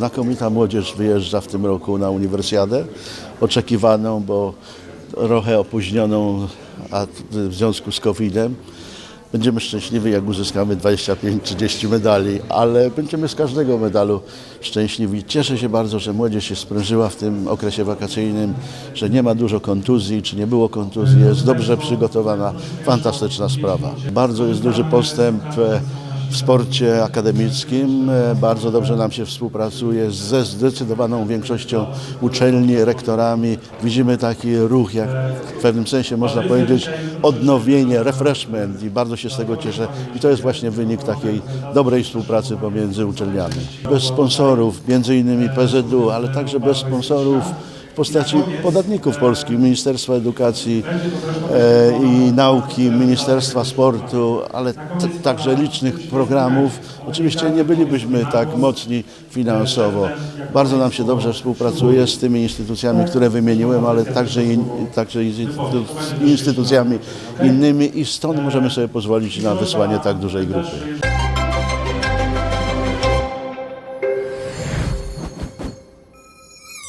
Znakomita młodzież wyjeżdża w tym roku na uniwersjadę, oczekiwaną, bo trochę opóźnioną a w związku z COVID-em. Będziemy szczęśliwi, jak uzyskamy 25-30 medali, ale będziemy z każdego medalu szczęśliwi. Cieszę się bardzo, że młodzież się sprężyła w tym okresie wakacyjnym, że nie ma dużo kontuzji, czy nie było kontuzji, jest dobrze przygotowana. Fantastyczna sprawa. Bardzo jest duży postęp e, w sporcie akademickim. E, Bardzo dobrze nam się współpracuje ze zdecydowaną większością uczelni, rektorami. Widzimy taki ruch, jak w pewnym sensie można powiedzieć odnowienie, refreshment i bardzo się z tego cieszę. I to jest właśnie wynik takiej dobrej współpracy pomiędzy uczelniami. Bez sponsorów, między innymi PZU, ale także bez sponsorów postaci podatników polskich, Ministerstwa Edukacji e, i Nauki, Ministerstwa Sportu, ale także licznych programów. Oczywiście nie bylibyśmy tak mocni finansowo. Bardzo nam się dobrze współpracuje z tymi instytucjami, które wymieniłem, ale także, in, także instytucjami innymi i stąd możemy sobie pozwolić na wysłanie tak dużej grupy.